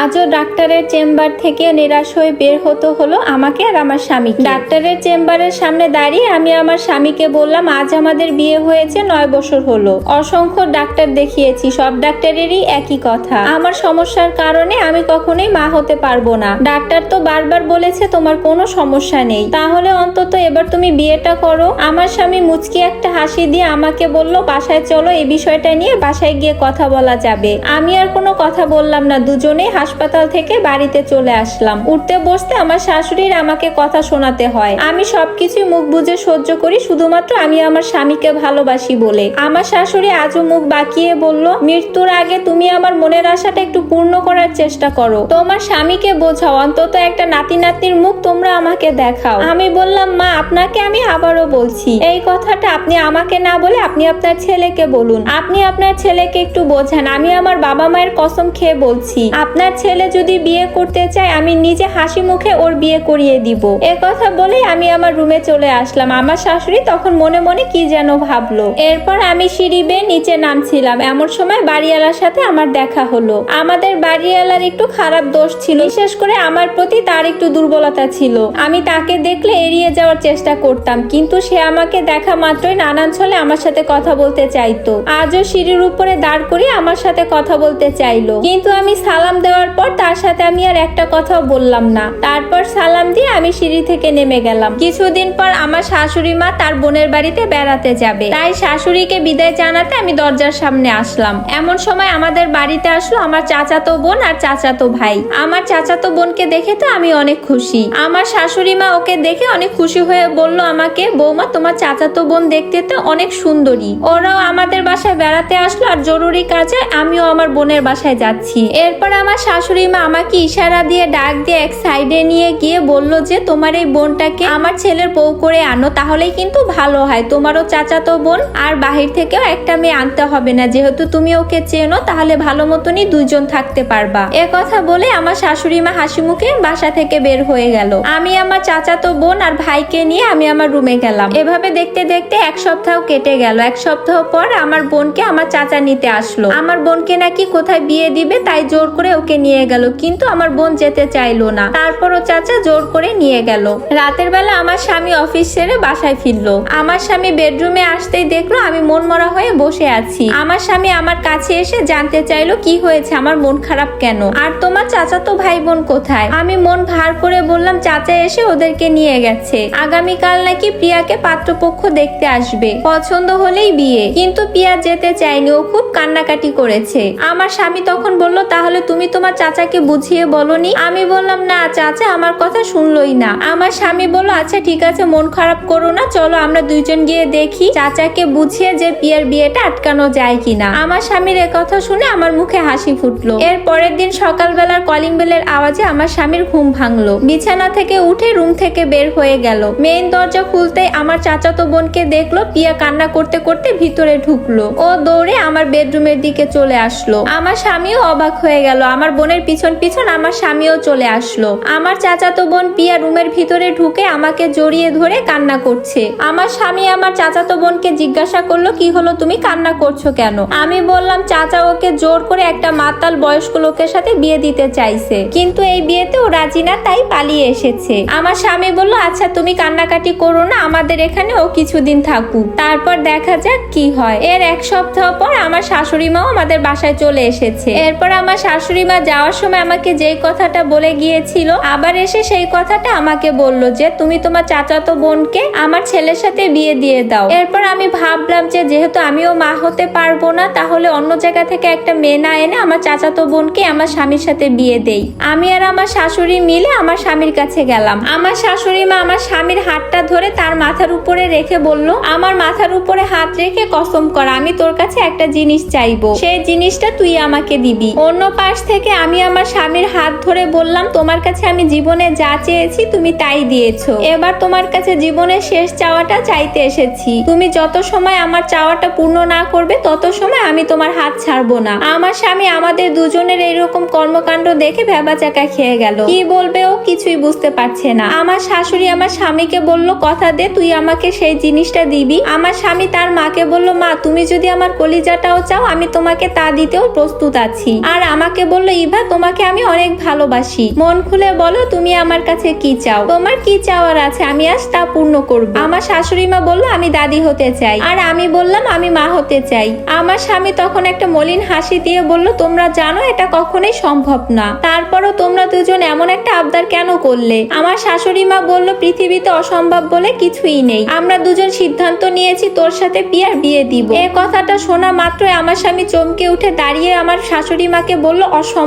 আজও ডাক্তারের চেম্বার থেকে নিরাশ হয়ে বের হতে হলো আমাকে আর আমার স্বামী ডাক্তারের চেম্বারের সামনে দাঁড়িয়ে আমি আমার স্বামীকে বললাম, আজ আমাদের বিয়ে হয়েছে, নয় বছর হলো। অসংখ্য ডাক্তার দেখিয়েছি, সব ডাক্তারেরই একই কথা। আমার সমস্যার কারণে আমি কখনোই মা হতে পারব না। ডাক্তার তো বারবার বলেছে, তোমার কোনো সমস্যা নেই। তাহলে অন্তত এবার তুমি বিয়েটা করো। আমার স্বামী মুচকি একটা হাসি দিয়ে আমাকে বলল, বাসায় চলো, এই বিষয়টা নিয়ে বাসায় গিয়ে কথা বলা যাবে। আমি আর কোনো কথা বললাম না, দুজনেই হাসপাতাল থেকে বাড়িতে চলে আসলাম। উঠতে বসতে আমার শাশুড়ির আমাকে কথা শোনাতে হয়। আমি সবকিছুই মুখ বুজে সহ্য করি, শুধুমাত্র আমি আমার স্বামীকে ভালোবাসি বলে। আমার শাশুড়ি আজও মুখ বাঁকিয়ে বলল, মৃত্যুর আগে তুমি আমার মনের আশাটা একটু পূর্ণ করার চেষ্টা করো। তোমার স্বামীকে বোঝাও, অন্তত একটা নাতি নাতির মুখ তোমরা আমাকে দেখাও। আমি বললাম, মা, আপনাকে আমি আবারও বলছি। এই কথাটা আপনি আমাকে না বলে আপনি আপনার ছেলেকে বলুন। আপনি আপনার ছেলেকে একটু বোঝান। আমি আমার বাবা মায়ের কসম খেয়ে বলছি। আপনার ছেলে যদি বিয়ে করতে চায়, আমি নিজে হাসি মুখে ওর বিয়ে করিয়ে দিব। এ কথা বলে আমি আমার রুমে চলে আসলাম। আমার শাশুড়ি তখন মনে মনে কি যেন ভাবলো। এরপর আমি সিঁড়ি বেয়ে নিচে নামছিলাম। এমন সময় বাড়িওয়ালার সাথে আমার দেখা হলো। আমাদের বাড়িওয়ালার একটু খারাপ দোষ ছিল। বিশেষ করে আমার প্রতি তার একটু দুর্বলতা ছিল। আমি তাকে দেখলে এড়িয়ে যাওয়ার চেষ্টা করতাম, কিন্তু সে আমাকে দেখা মাত্রই নানান ছলে আমার সাথে কথা বলতে চাইতো। আজও সিঁড়ির উপরে দাঁড় করিয়ে আমার সাথে কথা বলতে চাইলো। কিন্তু আমি সালাম দেওয়ার পর তার সাথে আমি আর একটা কথাও বললাম না। তারপর সালাম দিয়ে আমি সিঁড়ি থেকে নেমে গেলাম। কিছুদিন পর আমার শাশুড়ি মা তার বোনের বাড়িতে বেড়াতে যাবে। তাই শাশুড়িকে বিদায় জানাতে আমি দরজার সামনে আসলাম। এমন সময় আমাদের বাড়িতে আসলো আমার চাচাতো বোন আর চাচাতো ভাই। আমার চাচাতো বোনকে দেখে তো আমি অনেক খুশি। আমার শাশুড়ি মা ওকে দেখে অনেক খুশি হয়ে বলল, আমাকে বৌমা, তোমার চাচাতো বোন দেখতে তো অনেক সুন্দরী। ওরাও আমাদের বাসায় বেড়াতে আসলো আর জরুরি কাজে আমিও আমার বোনের বাসায় যাচ্ছি। এরপর আমার শাশুড়ি মা আমাকে ইশারা দিয়ে ডাক দিয়ে এক সাইডে নিয়ে গিয়ে বলল যে, তোমার এই বোনটাকে আমার ছেলের বউ করে আনো, তাহলেই কিন্তু ভালো হয়। তোমারও চাচাতো বোন, আর বাহির থেকেও একটা মেয়ে আনতে হবে না। যেহেতু তুমি ওকে চেনো, তাহলে ভালো মতনই দুইজন থাকতে পারবা। এ কথা বলে আমার শাশুড়ি মা হাসি মুখে বাসা থেকে বের হয়ে গেল। আমি আমার চাচাতো বোন আর ভাইকে নিয়ে আমি আমার রুমে গেলাম। এভাবে দেখতে দেখতে এক সপ্তাহ কেটে গেল। এক সপ্তাহ পর আমার বোনকে আমার চাচা নিতে আসলো। আমার বোনকে নাকি কোথায় বিয়ে দিবে, তাই জোর করে ওকে নিয়ে গেল, কিন্তু আমার বোন যেতে চাইলো না। তারপরও চাচা জোর করে নিয়ে গেল। রাতের বেলা আমার স্বামী অফিস ছেড়ে বাসায় ফিরলো। আমার স্বামী বেডরুমে আসতেই দেখল আমি মন মরা হয়ে বসে আছি। আমার স্বামী আমার কাছে এসে জানতে চাইলো, কি হয়েছে? আমার মন খারাপ কেন? আর তোমার চাচা তো ভাই বোন কোথায়? আমি মন ভার করে বললাম, চাচা এসে ওদেরকে নিয়ে গেছে। আগামীকাল নাকি প্রিয়াকে পাত্রপক্ষ দেখতে আসবে। পছন্দ হলেই বিয়ে। কিন্তু প্রিয়া যেতে চায়নি, ও খুব কান্নাকাটি করেছে। আমার স্বামী তখন বলল, তাহলে তুমি তোমার চাচাকে বুঝিয়ে বলনি? আমি বললাম, না চাচা, আমার কথা শুনলই না। আমার স্বামী বলল আচ্ছা ঠিক আছে, মন খারাপ করো না, চলো আমরা দুইজন গিয়ে দেখি চাচাকে বুঝিয়ে যে পিয়ার বিয়েটা আটকানো যায় কিনা। আমার স্বামীর কথা শুনে আমার মুখে হাসি ফুটলো। এর পরের দিন সকালবেলার কলিং বেলের আওয়াজে আমার স্বামীর ঘুম ভাঙলো। বিছানা থেকে উঠে রুম থেকে বের হয়ে গেল। মেইন দরজা খুলতেই আমার চাচাতো বোনকে দেখল, পিয়া কান্না করতে করতে ভিতরে ঢুকলো। ও দৌড়ে আমার বেডরুমের দিকে চলে আসলো। আমার স্বামীও অবাক হয়ে গেল। আমার বোনের পিছন পিছন আমার স্বামীও চলে আসলো। আমার চাচাতো বোন পিয়া রুমের ভিতরে ঢুকে আমাকে জড়িয়ে ধরে কান্না করছে। আমার স্বামী আমার চাচাতো বোনকে জিজ্ঞাসা করল, কি হলো তুমি? কান্না করছ কেন? আমি বললাম, চাচা ওকে জোর করে একটা মাতাল বয়স্ক লোকের সাথে বিয়ে দিতে চাইছে। কিন্তু এই বিয়েতে ও রাজি না, তাই পালিয়ে এসেছে। আমার স্বামী বলল আচ্ছা তুমি কান্নাকাটি করো না, আমাদের এখানে ও কিছুদিন থাকুক। তারপর দেখা যাক কি হয়। এর এক সপ্তাহ পর আমার শাশুড়ি মাও আমাদের বাসায় চলে এসেছে। এরপর আমার শাশুড়ি মা যাওয়ার সময় আমাকে যেই কথাটা বলে গিয়েছিল, আবার এসে সেই কথাটা আমাকে বলল যে, তুমি তোমার চাচাতো বোনকে আমার ছেলের সাথে বিয়ে দিয়ে দাও। এরপর আমি ভাবলাম যে, যেহেতু আমিও মা হতে পারব না, তাহলে অন্য জায়গা থেকে একটা মেয়ে না এনে আমার চাচাতো বোনকে আমার স্বামীর সাথে বিয়ে দেই। আমি আর আমার শাশুড়ি মিলে আমার স্বামীর কাছে গেলাম। আমার শাশুড়ি মা আমার স্বামীর হাতটা ধরে তার মাথার উপরে রেখে বলল, আমার মাথার উপরে হাত রেখে কসম কর, আমি তোর কাছে একটা জিনিস চাইব। সেই জিনিসটা তুই আমাকে দিবি। অন্য পাশ থেকে আমি আমার স্বামীর হাত ধরে বললাম, তোমার কাছে আমি জীবনে যা চেয়েছি তুমি তাই দিয়েছ। এবার তোমার কাছে জীবনের শেষ চাওয়াটা চাইতে এসেছি। তুমি যত সময় আমার চাওয়াটা পূর্ণ না করবে, তত সময় আমি তোমার হাত ছাড়বো না। আমার স্বামী আমাদের দুজনের এইরকম কর্মকাণ্ড দেখে ভেবাচাকা খেয়ে গেল। কি বলবে ও কিছুই বুঝতে পারছে না। আমার শাশুড়ি আমার স্বামীকে বলল, কথা দে, তুই আমাকে সেই জিনিসটা দিবি। আমার স্বামী তার মাকে বলল, মা, তুমি যদি আমার কলিজাটাও চাও, আমি তোমাকে তা দিতেও প্রস্তুত আছি। আর আমাকে বলল ইভা তোমাকে আমি অনেক ভালোবাসি। মন খুলে বলো, তুমি আমার কাছে কি চাও? তোমার কি চাওয়ার আছে, আমি আজ তা পূর্ণ করব। আমার শাশুড়ি মা বলল, আমি দাদি হতে চাই। আর আমি বললাম, আমি মা হতে চাই। আমার স্বামী তখন একটা মলিন হাসি দিয়ে বলল, তোমরা জানো, এটা কখনোই সম্ভব না। তারপরও তোমরা দুজন এমন একটা আবদার কেন করলে? আমার শাশুড়ি মা বলল, পৃথিবীতে অসম্ভব বলে কিছুই নেই। আমরা দুজন সিদ্ধান্ত নিয়েছি, তোর সাথে পিয়ার বিয়ে দিব। এ কথাটা শোনা মাত্রই আমার স্বামী চমকে উঠে দাঁড়িয়ে আমার শাশুড়ি মাকে বলল, অসম্ভব।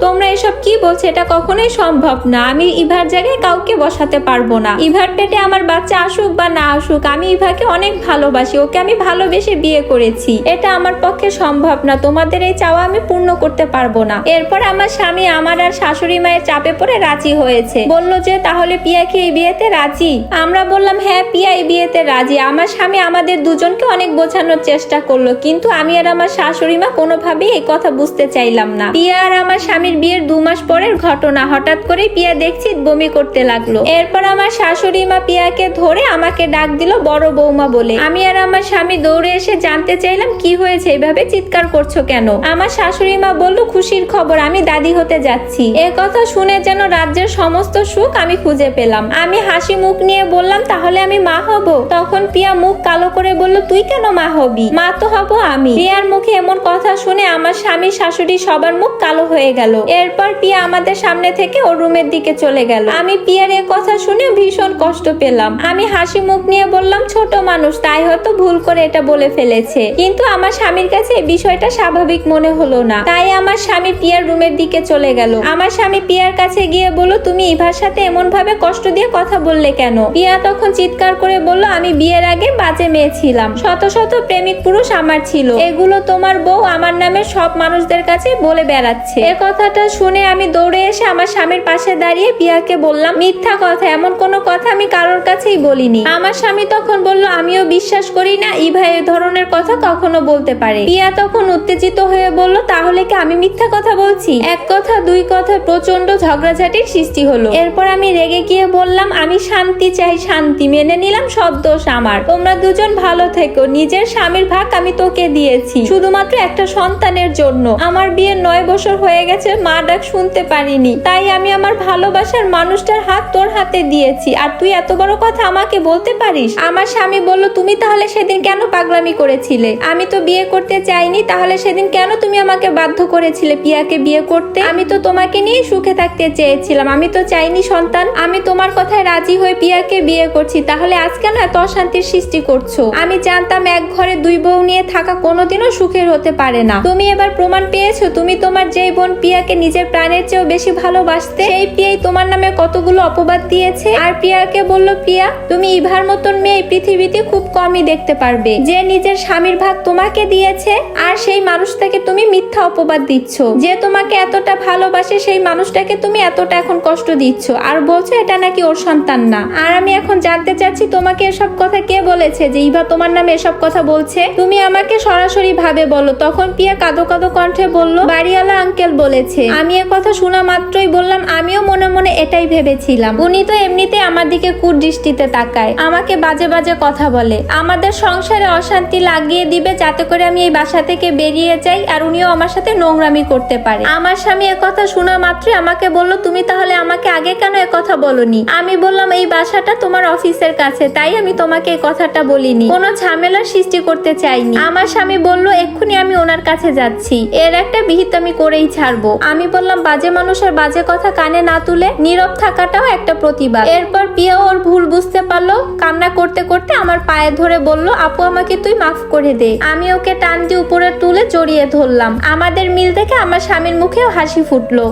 তোমরা এসব কি বলছো? এটা কখনোই সম্ভব না। আমি ইভার জায়গায় কাউকে বসাতে পারব না। ইভার পেটে আমার বাচ্চা আসুক বা না আসুক, আমি ইভাকে অনেক ভালোবাসি। ওকে আমি ভালোবেসে বিয়ে করেছি। এটা আমার পক্ষে সম্ভব না। তোমাদের এই চাওয়া আমি পূর্ণ করতে পারব না। এরপর আমার স্বামী আমার আর শাশুড়ি মায়ের চাপে পড়ে রাজি হয়েছে। বলল যে, তাহলে পিয়া কি এই বিয়েতে রাজি? আমরা বললাম হ্যাঁ পিয়া এই বিয়েতে রাজি। আমার স্বামী আমাদের দুজনকে অনেক বোঝানোর চেষ্টা করল। কিন্তু আমি আর আমার শাশুড়ি মা কোনোভাবেই এই কথা বুঝতে চাইলাম না। পিয়া আর আমার স্বামীর বিয়ের দু মাস পরের ঘটনা। হঠাৎ করে পিয়া দেখছি বমি করতে লাগল। এরপর আমার শাশুড়ি মা পিয়াকে ধরে আমাকে ডাক দিল বড় বৌমা বলে। আমি আর আমার স্বামী দৌড়ে এসে জানতে চাইলাম, কি হয়েছে? এভাবে চিৎকার করছ কেন? আমার শাশুড়ি মা বলল, খুশির খবর, আমি দাদি হতে যাচ্ছি। এ কথা শুনে যেন রাজ্যের সমস্ত সুখ আমি খুঁজে পেলাম। আমি হাসি মুখ নিয়ে বললাম, তাহলে আমি মা হব? তখন পিয়া মুখ কালো করে বলল, তুই কেন মা হবি? মা তো হব আমি। পিয়ার মুখে এমন কথা শুনে আমার স্বামী শাশুড়ি সবার মুখ কালো হয়ে গেল। এরপর পিয়া আমাদের সামনে থেকে ওর রুমের দিকে চলে গেল। আমি পিয়ার এ কথা শুনে ভীষণ কষ্ট পেলাম। আমি হাসি মুখ নিয়ে বললাম, ছোট মানুষ, তাই হয়তো ভুল করে এটা বলে ফেলেছে। কিন্তু আমার স্বামীর কাছে এই বিষয়টা স্বাভাবিক মনে হলো না। তাই আমার স্বামী পিয়ার রুমের দিকে চলে গেল। আমার স্বামী পিয়ার কাছে গিয়ে বলল, তুমি ইভার সাথে এমন ভাবে কষ্ট দিয়ে কথা বললে কেন? পিয়া তখন চিৎকার করে বলল, আমি বিয়ের আগে বাজে মেয়ে ছিলাম। শত শত প্রেমিক পুরুষ আমার ছিল। এগুলো তোমার বউ আমার নামে সব মানুষদের কাছে বলে বেড়াচ্ছে। এ কথাটা শুনে আমি দৌড়ে এসে আমার স্বামীর পাশে দাঁড়িয়ে পিয়াকে বললাম, মিথ্যা কথা, এমন কোনো কথা আমি কারোর কাছেই বলিনি। আমার স্বামী তখন বলল, আমিও বিশ্বাস করি না, ইভা এ ধরনের কথা কখনো বলতে পারে। পিয়া তখন উত্তেজিত হয়ে বলল, তাহলে কি আমি মিথ্যা কথা বলছি? এক কথা, দুই কথা প্রচণ্ড ঝগড়াঝাটির সৃষ্টি হলো। এরপর আমি রেগে গিয়ে বললাম, আমি শান্তি চাই, শান্তি মেনে নিলাম, সব দোষ আমার। তোমরা দুজন ভালো থেকো, নিজের স্বামীর ভাগ আমি তোকে দিয়েছি, শুধুমাত্র একটা সন্তানের জন্য। আমার বিয়ে নয় বছর হয়ে গেছে, মা ডাক শুনতে পারিনি। তাই আমি আমার ভালোবাসার মানুষটার হাত তোর হাতে দিয়েছি। আর তুই এত বড় কথা আমাকে বলতে পারিস? আমার স্বামী বলল, তুমি তাহলে সেদিন কেন পাগলামি করেছিলে? আমি তো বিয়ে করতে চাইনি, তাহলে সেদিন কেন তুমি আমাকে বাধ্য করেছিলে পিয়াকে বিয়ে করতে? আমি তো তোমাকে নিয়ে সুখে থাকতে চেয়েছিলাম। আমি তো চাইনি, সন্তান, আমি তোমার কথায় রাজি হয়ে পিয়াকে বিয়ে করছি। তাহলে আজ কেন এত অশান্তির সৃষ্টি করছ? আমি জানতাম এক ঘরে দুই বউ নিয়ে থাকা কোনোদিনও সুখের হতে পারে না। তুমি এবার প্রমাণ পেয়েছ, তুমি তোমার যেই বোন পিয়াকে নিজের প্রাণের চেয়েও বেশি ভালোবাসতে, সেই পিয়াই তোমার নামে কতগুলো অপবাদ দিয়েছে। আর পিয়াকে বলল, পিয়া, তুমি ইভার মতন মেয়ে এই পৃথিবীতে খুব কমই দেখতে পারবে। যে নিজের স্বামীর ভাগ তোমাকে দিয়েছে, আর সেই মানুষটাকে তুমি মিথ্যা অপবাদ দিচ্ছ। যে তোমাকে এতটা ভালোবাসে, সেই মানুষটাকে তুমি এতটা এখন কষ্ট দিচ্ছ। আর বলছো, এটা নাকি ওর সন্তান না। আর আমি এখন জানতে চাচ্ছি, তোমাকে এসব কথা কে বলেছে যে ইভা তোমার নামে এসব কথা বলছে? তুমি আমাকে সরাসরি ভাবে বলো। তখন পিয়া কাদো কাদো কণ্ঠে বলল, বাড়িওয়ালা আঙ্কেল বলেছে। আমি এ কথা শোনা মাত্রই বললাম, আমিও মনে মনে এটাই ভেবেছিলাম। উনি তো এমনিতে আমার দিকে কুদৃষ্টিতে তাকায়। আমাকে বাজে বাজে কথা বলে। আমাদের সংসারে অশান্তি লাগিয়ে দিবে যাতে করে আমি এই বাসা থেকে বেরিয়ে যাই আর উনিও আমার সাথে নোংরামি করতে পারে। আমার স্বামী কথা শোনা মাত্রই আমাকে বলল, তুমি তাহলে আমাকে আগে কেন কথা বলনি? আমি বললাম, এই বাসাটা তোমার অফিসের কাছে, তাই আমি তোমাকে এই কথাটা বলিনি। কোনো ঝামেলার সৃষ্টি করতে চাইনি। আমার স্বামী বলল, এক্ষুনি আমি ওনার কাছে যাচ্ছি। এর একটা বিহিত আমি করেই ছাড়বো। আমি বললাম, বাজে মানুষের বাজে কথা কানে না তুলে নীরব থাকাটাও একটা প্রতিবাদ। এরপর পিয়া ওর ভুল বুঝতে পারল, কান্না করতে করতে আমার পায়ে ধরে বলল, আপু, আমাকে তুই মাফ করে দে। আমি ওকে টান দিয়ে উপরে তুলে জড়িয়ে ধরলাম। আমাদের মিল দেখে আমার স্বামীর মুখেও হাসি ফুটলো।